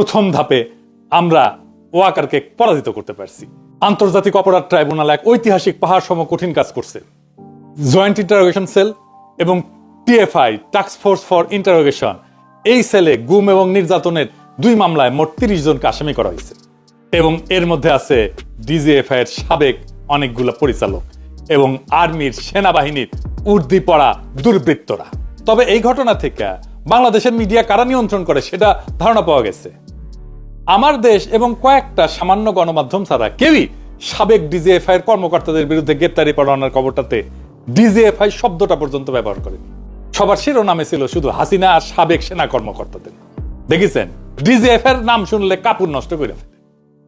প্রথম ধাপে আমরা ওয়াকারকে পরাজিত করতে পারছি। আন্তর্জাতিক অপরাধ ট্রাইব্যুনাল এক ঐতিহাসিক পাহাড় সম কঠিন কাজ করছে। জয়েন্ট ইন্টারোগেশন সেল এবং TFI, task force for interrogation, এই সেলে গুম এবং নির্যাতনের দুই মামলায় মোট তিরিশ জনকে আসামি করা হয়েছে। এবং এর মধ্যে আছে ডিজিএফআই এর সাবেক অনেকগুলো পরিচালক এবং আর্মির সেনাবাহিনীর উর্দি পড়া দুর্বৃত্তরা। তবে এই ঘটনা থেকে বাংলাদেশের মিডিয়া কারা নিয়ন্ত্রণ করে সেটা ধারণা পাওয়া গেছে। আমার দেশ এবং কয়েকটা সামান্য গণমাধ্যম ছাড়া কেউই সাবেক ডিজিএফআই এর কর্মকর্তাদের বিরুদ্ধে গ্রেপ্তারি পরোয়ানার খবরটাতে ডিজিএফআই শব্দটা পর্যন্ত ব্যবহার করেনি। সবার শিরোনামে ছিল শুধু হাসিনা আর সাবেক সেনা কর্মকর্তাদের। দেখেছেন? ডিজিএফ এর নাম শুনলে কাপড় নষ্ট করে ফেলে।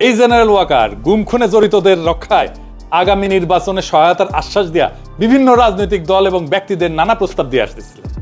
এই জেনারেল ওয়াকার গুম খুনে জড়িতদের রক্ষায় আগামী নির্বাচনে সহায়তার আশ্বাস দেয়া বিভিন্ন রাজনৈতিক দল এবং ব্যক্তিদের নানা প্রস্তাব দিয়ে আসতেছিলেন।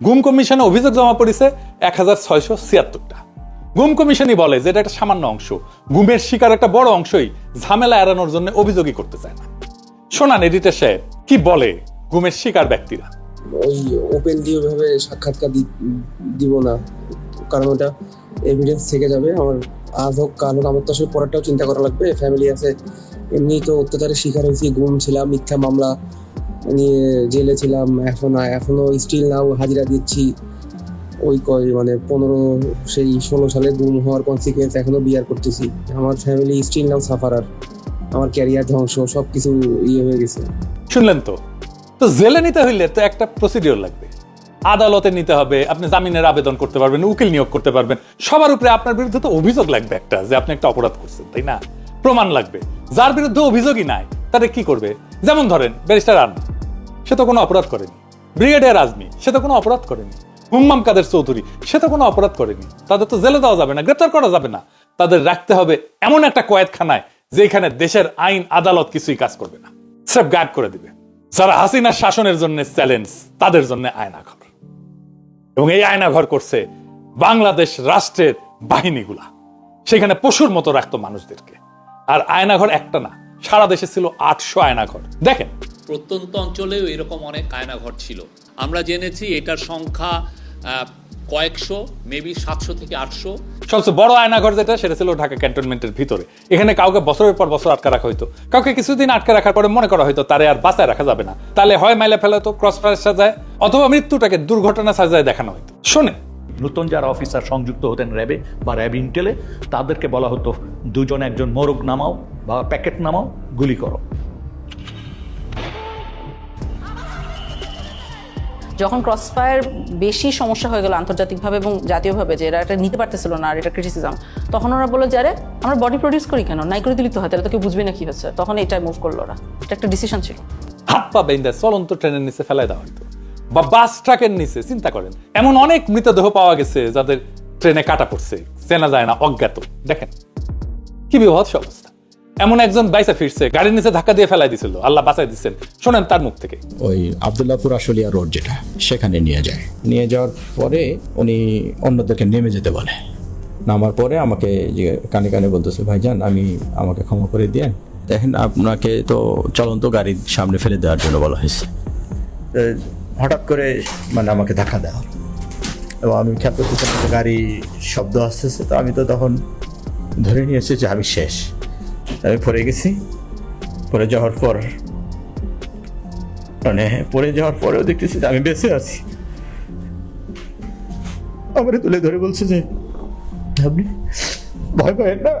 গুম কমিশনে অভিযোগ জমা পড়েছে এক হাজার ছয়শো ছিয়াত্তরটা। গুম কমিশনই বলে যে এটা একটা সামান্য অংশ। গুমের শিকার একটা বড় অংশই ঝামেলা এড়ানোর জন্য অভিযোগই করতে চায় না। শোনান এডিটার সাহেব, কি বলে গুমের শিকার ব্যক্তিরা? ওই ওপেনলি ওইভাবে সাক্ষাৎকার দিব না। কারণ ওটা এভিডেন্স থেকে যাবে। আমার আজ হোক, কাল হোক, আমার তো আসলে পরেরটাও চিন্তা করা লাগবে। ফ্যামিলি আছে এমনি তো অত্যাচারের শিকার হয়েছি, গুম ছিলাম, মিথ্যা মামলা নিয়ে জেলে ছিলাম, এখন এখনও স্টিল নাও হাজিরা দিচ্ছি। ওই কয় মানে পনেরো, সেই ষোলো সালে গুম হওয়ার কনসিকুয়েন্স এখনও বিয়ার করতেছি। আমার ফ্যামিলি স্টিল নাও সাফারার আমার ক্যারিয়ার ধ্বংস সব কিছু ইয়ে হয়ে গেছে। শুনলেন তো? তো জেলে নিতে হইলে তো একটা প্রসিডিওর লাগবে। আদালতে নিতে হবে, আপনি জামিনের আবেদন করতে পারবেন, উকিল নিয়োগ করতে পারবেন। সবার উপরে আপনার বিরুদ্ধে তো অভিযোগ লাগবে একটা যে আপনি একটা অপরাধ করছেন, তাই না? প্রমাণ লাগবে। যার বিরুদ্ধে অভিযোগই নাই তাদের কি করবে? যেমন ধরেন, ব্যারিস্টার আর্মি, সে তো কোনো অপরাধ করেনি। ব্রিগেডিয়ার আজমি, সে তো কোনো অপরাধ করেনি। হুম্মাম কাদের চৌধুরী, সে তো কোনো অপরাধ করেনি। তাদের তো জেলে দেওয়া যাবে না, গ্রেপ্তার করা যাবে না। তাদের রাখতে হবে এমন একটা কয়েদখানায় যেখানে দেশের আইন, আদালত কিছুই কাজ করবে না। সব গায়েব করে দিবে। যারা হাসিনা শাসনের জন্য চ্যালেঞ্জ, তাদের জন্য আয়নাঘর। এবং এই আয়নাঘর করছে বাংলাদেশ রাষ্ট্রের বাহিনীগুলা। সেখানে পশুর মতো রাখতো মানুষদেরকে। আর আয়নাঘর একটা না সারা দেশে ছিল আটশো আয়নাঘর। দেখেন। প্রত্যন্ত অঞ্চলেও এরকম অনেক আয়নাঘর ছিল। আমরা জেনেছি এটার সংখ্যা কয়েকশো মেবি সাতশো থেকে আটশো। সবচেয়ে বড় আয়নাঘর যেটা সেটা ছিল ঢাকা ক্যান্টনমেন্টের ভিতরে। এখানে কাউকে বছরের পর বছর আটকে রাখা হইতো। কাউকে কিছুদিন আটকে রাখার পরে মনে করা হয়তো তারে আর বাঁচায় রাখা যাবে না। তাহলে হয় মাইলে ফেলা তো ক্রস ফায়ার সাজায় অথবা মৃত্যুটাকে দুর্ঘটনা সাজায় দেখানো হইতো। শোনেন নতুন যারা অফিসার সংযুক্ত হতেন র্যাবে বা র্যাব ইন্টেলে তাদেরকে বলা হতো দুজন একজন মোরগ নামাও বা প্যাকেট নামাও গুলি করো। যখন ক্রসফায়ার বেশি সমস্যা হয়ে গেল আন্তর্জাতিকভাবে এবং জাতীয়ভাবে যে এরা এটা নিতে পারতেছিল না আর এটা ক্রিটিসিজম তখন ওরা বলল যে আরে আমরা বডি প্রডিউস করি কেন? নাই করে দিলি তো হয় তাহলে তো কেউ বুঝবে না কি হচ্ছে? তখন এটা মুভ করল ওরা। এটা একটা ডিসিশন ছিল। হাত পা বেঁধে চলন্ত ট্রেনের নিচে ফেলাই দেওয়া হইতো বা বাস ট্রাকের নিচে চিন্তা করেন এমন অনেক মৃতদেহ পাওয়া গেছে যাদের ট্রেনে কাটা পড়ছে চেনা যায় না অজ্ঞাত। দেখেন কি বিভৎস অবস্থা। এমন একজন বাইসে ফিরছে গাড়ির নিচে ধাক্কা দিয়ে ফেলাই দিছিল আল্লাহ বাঁচাই দিচ্ছেন। শোনেন তার মুখ থেকে। ওই আবদুল্লাপুর আশুলিয়া রোড যেটা সেখানে নিয়ে যায়। নিয়ে যাওয়ার পরে উনি অন্যদেরকে নেমে যেতে বলে। নামার পরে আমাকে যে কানে কানে বলতেছে ভাইজান আমি আমাকে ক্ষমা করে দিয়ে দেখেন আপনাকে তো চলন্ত গাড়ির সামনে ফেলে দেওয়ার জন্য বলা হয়েছে। হঠাৎ করে মানে আমাকে ধাক্কা দেওয়া। এবং আমি খেয়াল করতেছিলাম যে গাড়ি শব্দ আসতেছে, তো আমি তো তখন ধরে নিয়েছি যে আমি শেষ। আমি পড়ে গেছি। পড়ে যাওয়ার পর মানে পড়ে যাওয়ার পরেও দেখতেছি যে আমি বেঁচে আছি। আমারে তুলে ধরে বলছে যে, আপনি ভয় পাবেন না।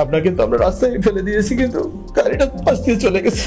আপনাকে কিন্তু আমরা রাস্তায় ফেলে দিয়েছি, কিন্তু গাড়িটা পাশ দিয়ে চলে গেছে।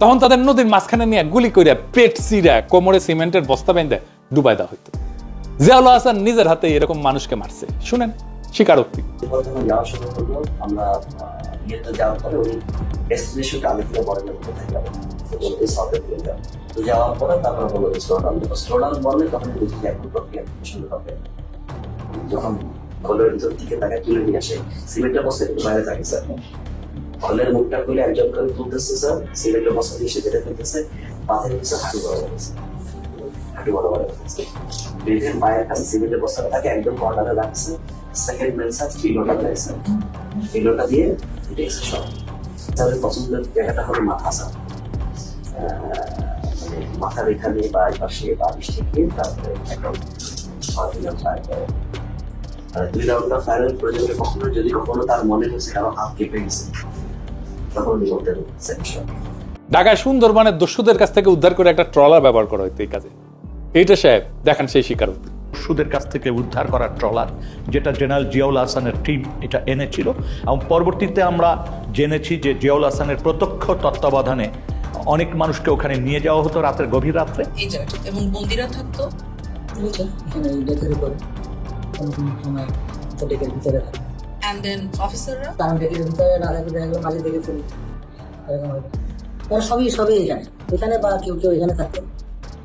তখন তাদের নদীর মাঝখানে নিয়ে গুলি করে পেট চিরা কোমরে সিমেন্টের বস্তা বেঁধে ডুবাই দেওয়া হইতো। জিয়াউল হাসান নিজের হাতে এরকম মানুষকে মারছে। শুনেন, স্বীকারোক্তি। যখন থেকে ভিতর দিকে তাকে তুলে নিয়ে আসে, সিমেন্টের একটু বাইরে থাকে, স্যার। কলের মুখটা খুলে একজন করে তুলতেছে স্যার সিমেন্টের বস্তা দিয়ে সে কেটে ফেলতেছে। পাথরের পিছনে হাঁটু বড় হয়েছে। হাঁটু বড় বড় বেদের পায়ের কাছে সিমেন্টের বস্তাটা তাকে একদম কর্নারে রাখছে। সেকেন্ড ম্যান স্যার দিয়েছে ফিলোটা দিয়ে সব। পছন্দের জায়গাটা মাথা স্যার মানে মাথার এখানে বা পাশে বা বৃষ্টি দিয়ে তারপরে একদম আর দুই রাউন্ডটা ফায়ারের প্রয়োজনে কখনো যদি কখনো তার মনে হয়েছে কারও হাত কেঁপে গেছে। সেকশন ঢাকায় সুন্দরবনের দস্যুদের কাছ থেকে উদ্ধার করে একটা ট্রলার ব্যবহার করা হইতো এই কাজে। এইটা সাহেব দেখেন সেই স্বীকারোক্তি। সুদের কাছ থেকে উদ্ধার করা ট্রলার যেটা জেনারেল জিয়াউল হাসানের টিম এটা এনেছিল। এবং পরবর্তীতে আমরা জেনেছি যে জিয়াউল হাসানের প্রত্যক্ষ তত্ত্বাবধানে অনেক মানুষকে ওখানে নিয়ে যাওয়া হতো রাতের গভীর রাত্রে। এই জায়গাটা এবং বন্দিরা থাকতো। এখানে ডেকের উপরে কোনো কোনো সময় ডেকের ভিতরে থাকে অ্যান্ড দেন অফিসাররা কারণ ডেকের ভিতরে না দেখা গেলো মাঝে দেখে ফেলি এরকম হবে ওরা সবই সবই এখানে। এখানে বা কেউ কেউ এখানে থাকতো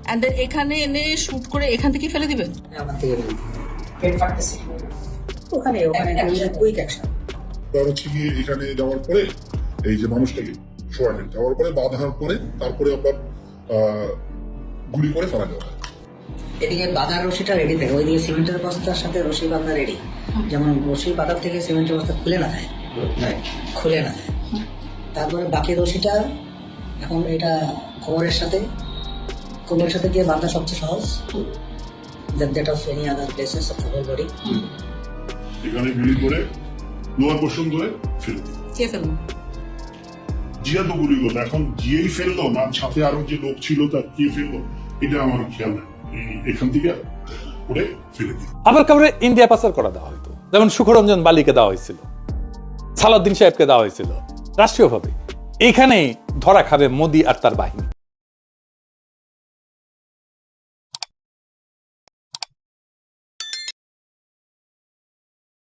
অ্যান্ড দেন এখানে এনে শুট করে এখান থেকে ফেলে দিবেন? আমার থেকে পেট ফাটতেছে। ওখানে ওখানে কুইক অ্যাকশন তার হচ্ছে গিয়ে এখানে যাওয়ার পরে এই যে মানুষটাকে শোয়ালেন। যাওয়ার পরে বাঁধার পরে তারপরে আপনার আহ, গুলি করে ফেলা দেওয়া হয় এদিকে বাঁধার রশিটা রেডি থাকে। ওইদিকে সিমেন্টের বস্তার সাথে রশি বাঁধা রেডি যেমন রশি বাঁধার থেকে সিমেন্টের বস্তা খুলে না যায়। খুলে না যায়। তারপরে বাকি রশিটা এখন এটা কোমরের সাথে কোমরের সাথে দিয়ে বাঁধা সবচেয়ে সহজ। That of any other places of whole body এখানে গুলি করে লোয়ার পোর্শন ধরে ফেলে দিল কে ফেলব জিয়া তো গুলি করল। এখন জিয়েই ফেলল না সাথে আরও যে লোক ছিল তার কে ফেলল এটা আমার খেয়াল নেই। এখান থেকে করে ফেলে দিল আবার কাউরে ইন্ডিয়া পাচার করা দেওয়া হতো যেমন সুখরঞ্জন বালিকে দেওয়া হয়েছিল সালাউদ্দিন সাহেবকে দেওয়া হয়েছিল রাষ্ট্রীয়ভাবে। এইখানেই ধরা খাবে মোদি আর তার বাহিনী।